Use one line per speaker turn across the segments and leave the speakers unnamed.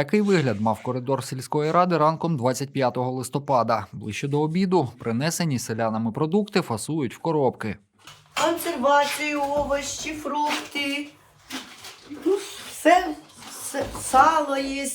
Такий вигляд мав коридор сільської ради ранком 25 листопада. Ближче до обіду принесені селянами продукти фасують в коробки.
консервацію, овочі, фрукти. Ну, все, все, сало є,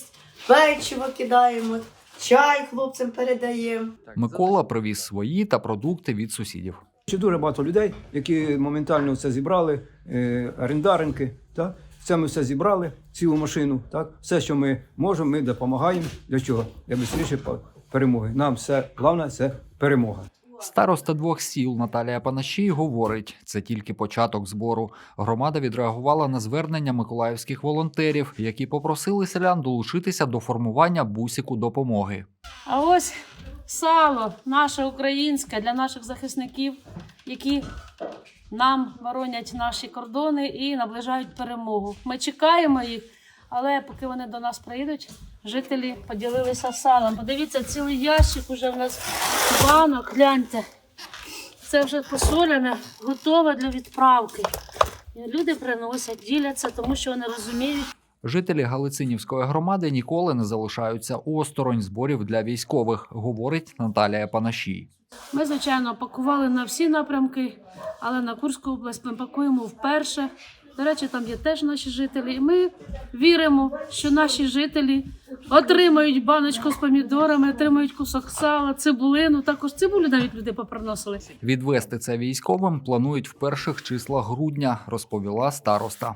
печиво кидаємо, чай хлопцям передаємо.
Микола привіз свої та продукти від сусідів.
Ще дуже багато людей, які моментально це зібрали, е, орендаренки. Так? Це ми все зібрали, цілу машину. Так? Все, що ми можемо, ми допомагаємо. Для чого? Для швидше перемоги. Нам все головне це перемога.
Староста двох сіл Наталія Панащій говорить, це тільки початок збору. Громада відреагувала на звернення миколаївських волонтерів, які попросили селян долучитися до формування бусіку допомоги.
А ось сало наше українське для наших захисників, які нам боронять наші кордони і наближають перемогу. Ми чекаємо їх, але поки вони до нас приїдуть, жителі поділилися салом. Подивіться, цілий ящик уже в нас банок, гляньте. Це вже посолене, готове для відправки. Люди приносять, діляться, тому що вони розуміють,
Жителі Галицинівської громади ніколи не залишаються осторонь зборів для військових, говорить Наталія Панащій.
Ми, звичайно, пакували на всі напрямки, але на Курську область ми пакуємо вперше. До речі, там є теж наші жителі. І ми віримо, що наші жителі отримають баночку з помідорами, отримають кусок сала, цибулину. Також цибулю навіть люди поприносили.
Відвести це військовим планують в перших числах грудня, розповіла староста.